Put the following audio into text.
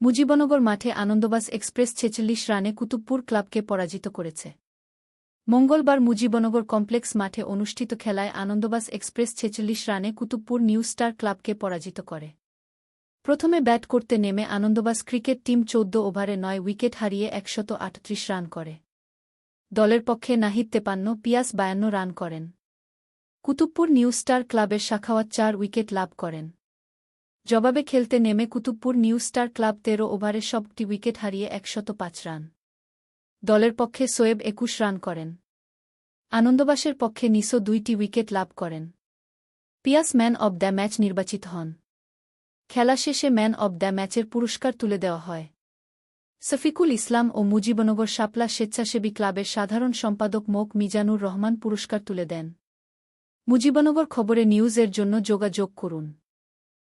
মুজিবনগর মাঠে আনন্দবাস এক্সপ্রেস ছেচল্লিশ রানে কুতুবপুর ক্লাবকে পরাজিত করেছে। মঙ্গলবার মুজিবনগর কমপ্লেক্স মাঠে অনুষ্ঠিত খেলায় আনন্দবাস এক্সপ্রেস ছেচল্লিশ রানে কুতুবপুর নিউ স্টার ক্লাবকে পরাজিত করে। প্রথমে ব্যাট করতে নেমে আনন্দবাস ক্রিকেট টিম চৌদ্দ ওভারে নয় উইকেট হারিয়ে একশত আটত্রিশ রান করে। দলের পক্ষে নাহিদ তেপান্ন, পিয়াস বায়ান্ন রান করেন। কুতুবপুর নিউ স্টার ক্লাবের শাখাওয়াত চার উইকেট লাভ করেন। জবাবে খেলতে নেমে কুতুবপুর নিউ স্টার ক্লাব তেরো ওভারে সবটি উইকেট হারিয়ে একশত পাঁচ রান। দলের পক্ষে সোয়েব একুশ রান করেন। আনন্দবাসের পক্ষে নিসো দুইটি উইকেট লাভ করেন। Piyas man of the match নির্বাচিত হন। খেলা শেষে ম্যান অব দ্য ম্যাচের পুরস্কার তুলে দেওয়া হয়। সফিকুল ইসলাম ও মুজিবনগর শাপলা স্বেচ্ছাসেবী ক্লাবের সাধারণ সম্পাদক মোক মিজানুর রহমান পুরস্কার তুলে দেন। মুজিবনগর খবরে নিউজের জন্য যোগাযোগ করুন।